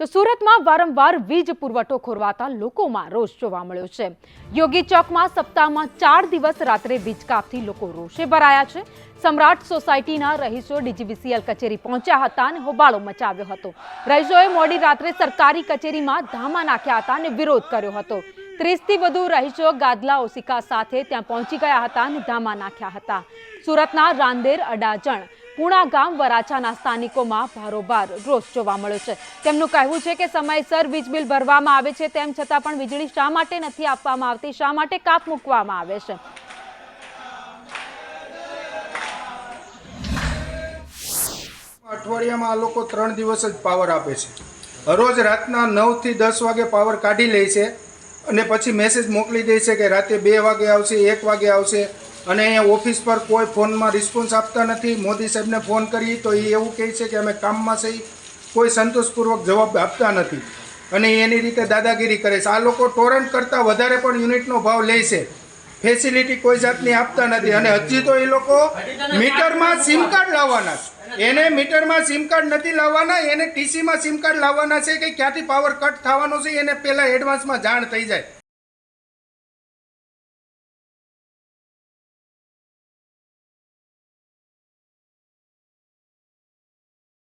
તો સુરતમાં વારંવાર વીજ પુરવઠો ખોરવાતા લોકોમાં રોષ જોવા મળ્યો છે. યોગી ચોકમાં સપ્તાહમાં ચાર દિવસ રાત્રે વીજ કાપથી લોકો રોષે ભરાયા છે. સમ્રાટ સોસાયટીના રહીશો ડીજીવીસીએલ કચેરી પહોંચ્યા હતા અને હોબાળો મચાવ્યો હતો. રહીશોએ મોડી રાત્રે સરકારી કચેરીમાં ધામા નાખ્યા હતા અને વિરોધ કર્યો હતો. ત્રીસથી વધુ રહીશો ગાદલા ઓસિકા સાથે ત્યાં પહોંચી ગયા હતા અને ધામા નાખ્યા હતા. સુરતના રાંદેર અડાજણ પુણા ગામ વરાછાના સ્થાનિકોમાં ભારોભાર રોષ જોવા મળ્યો છે. તેમનું કહેવું છે કે સમયસર વીજ બિલ ભરવામાં આવે છે તેમ છતાં પણ વીજળી શા માટે નથી આપવામાં આવતી? શા માટે કાપ મૂકવામાં આવે છે? અઠવાડિયામાં આ લોકો ત્રણ દિવસ જ પાવર આપે છે. રોજ રાતના નવથી દસ વાગે પાવર કાઢી લે છે અને પછી મેસેજ મોકલી દે છે કે રાતે બે વાગે આવશે, એક વાગે આવશે. અને અહીંયા ઓફિસ પર કોઈ ફોનમાં રિસ્પોન્સ આપતા નથી. મોદી સાહેબને ફોન કરી તો એ એવું કહે છે કે અમે કામમાં છે કોઈ સંતોષપૂર્વક જવાબ આપતા નથી. અને એની રીતે દાદાગીરી કરે છે. આ લોકો ટોરન્ટ કરતાં વધારે પણ યુનિટનો ભાવ લે છે. ફેસિલિટી કોઈ જાતની આપતા નથી. અને હજી તો એ લોકો મીટરમાં સિમ કાર્ડ લાવવાના છે. એને મીટરમાં સિમ કાર્ડ નથી લાવવાના. એને ટીસીમાં સિમ કાર્ડ લાવવાના છે કે ક્યાંથી પાવર કટ થવાનો છે, એને પહેલાં એડવાન્સમાં જાણ થઈ જાય.